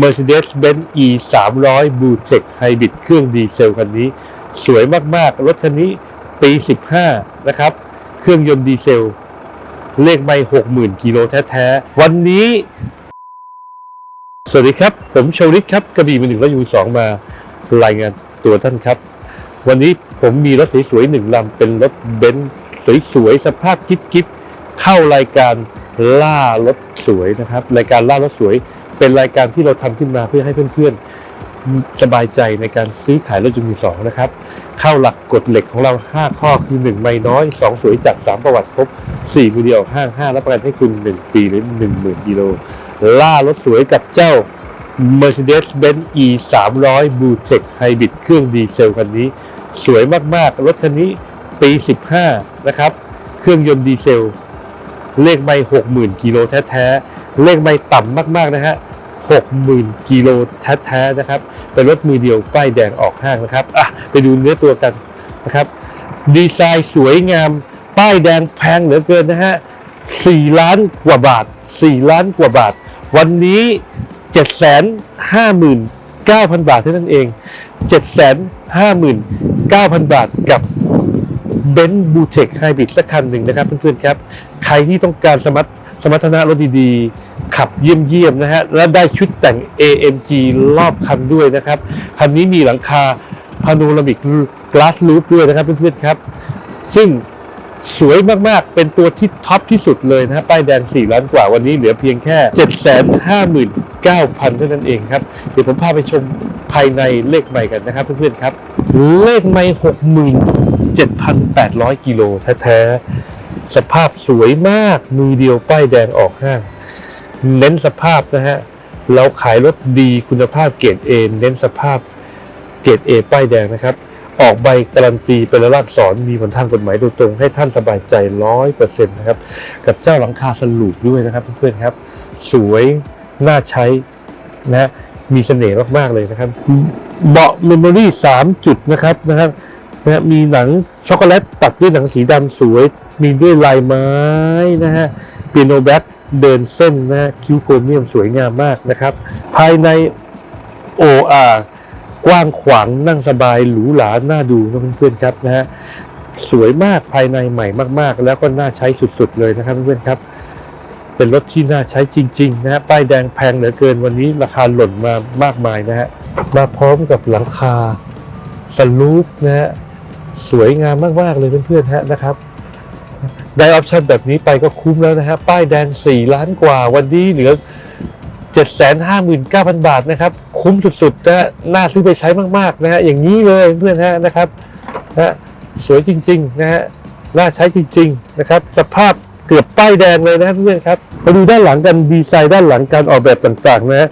Mercedes-Benz E 3 0 0 Blue Tech Hybrid เครื่องดีเซลคันนี้ สวยมากๆ รถคันนี้ปี 15 นะครับ เครื่องยนต์ดีเซล เลขไม่60,000 กิโลแท้ๆ วันนี้ สวัสดีครับ ผมชวลิตครับ กระบี่มือหนึ่งและยูสองมารายงานตัวท่านครับ วันนี้ผมมีรถสวยๆหนึ่งลำเป็นรถเบนซ์สวยๆ สภาพกิ๊บๆ เข้ารายการล่ารถสวยนะครับ รายการล่ารถสวย เป็นรายการที่เราทำขึ้นมาเพื่อให้เพื่อนๆสบายใจในการซื้อขายรถยนต์มือสองนะครับเข้าหลักกฎเหล็กของเรา 5 ข้อคือ 1 ไม่น้อย 2 สวยจัด 3 ประวัติครบ 4 มือเดียวห้าง5รับประกันให้คุณ 1 ปีหรือ 10,000กิโลล่ารถสวยกับเจ้า Mercedes-Benz E 3 0 0 Blue Tech Hybrid เครื่องดีเซลคันนี้ สวยมากๆ รถคันนี้ปี 15 นะครับ เครื่องยนต์ดีเซล เลขไม่ 60,000 กิโลแท้ ๆ เลขไม่ต่ำมาก ๆ นะฮะ 60,000 กิโลแท้ๆนะครับ เป็นรถมือเดียวป้ายแดงออกห้างนะครับอะไปดูเนื้อตัวกันนะครับ ดีไซน์สวยงาม ป้ายแดงแพงเหลือเกินนะฮะ4ล้านกว่าบาท 4 ล้านกว่าบาท วันนี้ 759,000 บาทเท่านั้นเอง 759,000 บาทกับเบนซ์บูเทคไฮบริดสักคันหนึ่งนะครับเพื่อนๆครับ ใครที่ต้องการสมรรถ สมรรถนะรถดีๆ ขับเยี่ยมๆนะฮะ และได้ชุดแต่ง AMG รอบคันด้วยนะครับ คันนี้มีหลังคาพาโนรามิกกลาสลูปด้วยนะครับเพื่อนๆครับ ซึ่งสวยมากๆ เป็นตัวที่ท็อปที่สุดเลยนะฮะ ป้ายแดง 4 ล้านกว่าวันนี้เหลือเพียงแค่ 759,000 เท่านั้นเองครับ เดี๋ยวผมพาไปชมภายในเลขใหม่กันนะครับเพื่อนๆครับ เลขไม่ 67,800 กิโลแท้ๆ สภาพสวยมาก มือเดียวป้ายแดงออกห้าง เน้นสภาพนะฮะ เราขายรถดีคุณภาพเกรดเอเน้นสภาพเกรดเอป้ายแดงนะครับ ออกใบการันตีเป็นรากสอนมีผลทางกฎหมายโดยตรงให้ท่านสบายใจร้อยเปอร์เซ็นต์นะครับ กับเจ้าหลังคาสลูปด้วยนะครับเพื่อนๆครับ สวยน่าใช้นะมีเสน่ห์มากๆเลยนะครับ เบาะเมมโมรี่สามจุดนะครับนะครับ นะมีหนังช็อกโกแลตตัดด้วยหนังสีดำสวย มีด้วยลายไม้นะฮะเปียโนแบ็คเดินเส้นนะฮะคิ้วโครเมียมสวยงามมากนะครับ ภายใน OR กว้างขวางนั่งสบายหรูหราน่าดูนะเพื่อนๆครับนะฮะสวยมากภายในใหม่มากๆ แล้วก็น่าใช้สุดๆเลยนะครับเพื่อนๆครับ เป็นรถที่น่าใช้จริง ๆ นะฮะป้ายแดงแพงเหลือเกินวันนี้ราคาหล่นมามากมายนะฮะมาพร้อมกับหลังคาสลูปนะฮะ สวยงามมาก ๆ เลยเพื่อนๆฮะนะครับ ได้ออปชั่นแบบนี้ไปก็คุ้มแล้วนะฮะป้ายแดง 4 ล้านกว่าวันนี้เหลือ 759,000 บาทนะครับ คุ้มสุดๆนะฮะน่าซื้อไปใช้มากๆนะฮะอย่างนี้เลยเพื่อนๆฮะนะครับนะฮะสวยจริงๆนะฮะน่าใช้จริง ๆ นะครับ สภาพเกือบป้ายแดงเลยนะเพื่อนครับมาดูด้านหลังกันดีไซน์ด้านหลังการออกแบบต่างๆนะฮะ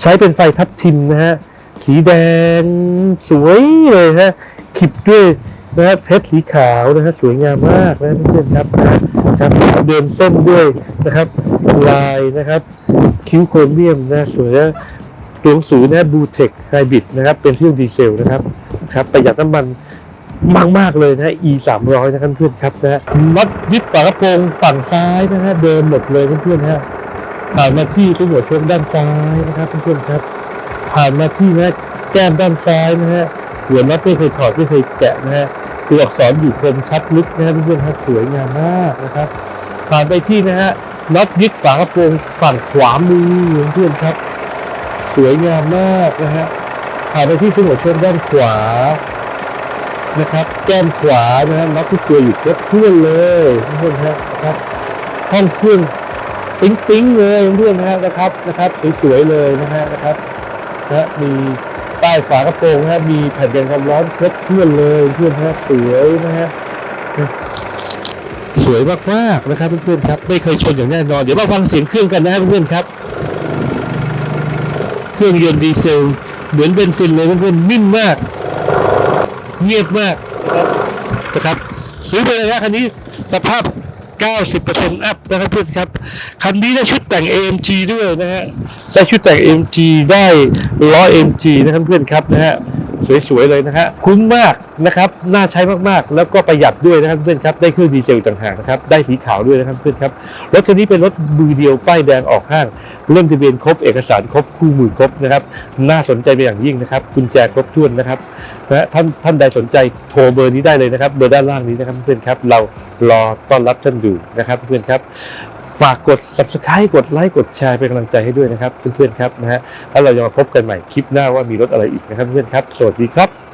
ใช้เป็นไฟทับทิมนะฮะสีแดงสวยเลยนะฮะขิบด้วย นะเพชรสีขาวนะฮะสวยงามมากนะเพื่อนครับนะครับเดินเส้นด้วยนะครับลายนะครับคิ้วโครเมียมนะสวยนะตัวหนังสือนะบูเทคไฮบริดนะครับเป็นเครื่องดีเซลนะครับครับประหยัดน้ำมันมากมากเลยนะ e 3 0 0นะครับเพื่อนครับนะน็อตยึดฝากระโปรงฝั่งซ้ายนะฮะเดิมหมดเลยเพื่อนๆฮะผ่านมาที่ตัวหัวชนด้านซ้ายนะครับเพื่อนๆครับผ่านมาที่นะแก้มด้านซ้ายนะฮะ หัวน็อตไม่เคยถอดไม่เคยแกะนะฮะตัวอักษรอยู่คมชัดลึกนะฮะเพื่อนๆครับสวยงามมากนะครับผ่านไปที่นะฮะน็อตยึดฝากระโปรงฝั่งขวามือเพื่อนๆครับ สวยงามมากนะฮะผ่านไปที่สมอชนด้านขวานะครับ แก้มขวานะฮะน็อตที่ตัวอยู่ครบเพื่อนเลยเพื่อนๆฮะนะครับห้องเครื่องปิ๊งปิ๊งๆเลยเพื่อนๆฮะนะครับนะครับสวยๆเลยนะฮะนะครับนะมี ฝากระโปรงนะฮะมีแผ่นกันความร้อนครบเพื่อนเลยเพื่อนๆฮะสวยนะฮะสวยมากๆนะครับเพื่อนๆครับ ไม่เคยชนอย่างแน่นอน เดี๋ยวมาฟังเสียงเครื่องกันนะครับเพื่อนๆครับ เครื่องยนต์ดีเซล เหมือนเบนซินเลยเพื่อนๆนิ่มมาก เงียบมากนะครับซื้อไปเลยนะคันนี้สภาพ 90%อัพนะครับเพื่อนครับ คันนี้ได้ชุดแต่ง AMG ด้วยนะฮะ ได้ชุดแต่ง AMG ได้ล้อ AMG นะครับเพื่อนครับนะฮะ สวยๆเลยนะฮะคุ้มมากนะครับน่าใช้มากๆ แล้วก็ประหยัดด้วยนะครับเพื่อนครับได้เครื่องดีเซลต่างหากนะครับได้สีขาวด้วยนะครับเพื่อนครับรถคันนี้เป็นรถมือเดียวป้ายแดงออกห้างเล่มทะเบียนครบเอกสารครบคู่มือครบนะครับน่าสนใจเป็นอย่างยิ่งนะครับกุญแจครบถ้วนนะครับนะฮะท่านท่านใดสนใจโทรเบอร์นี้ได้เลยนะครับเบอร์ด้านล่างนี้นะครับเพื่อนครับเรารอต้อนรับท่านอยู่นะครับเพื่อนครับ ฝากกด subscribe กดไลค์กดแชร์เป็นกำลังใจให้ด้วยนะครับเพื่อนๆครับนะฮะแล้วเราจะมาพบกันใหม่คลิปหน้าว่ามีรถอะไรอีกนะครับเพื่อนๆครับ สวัสดีครับ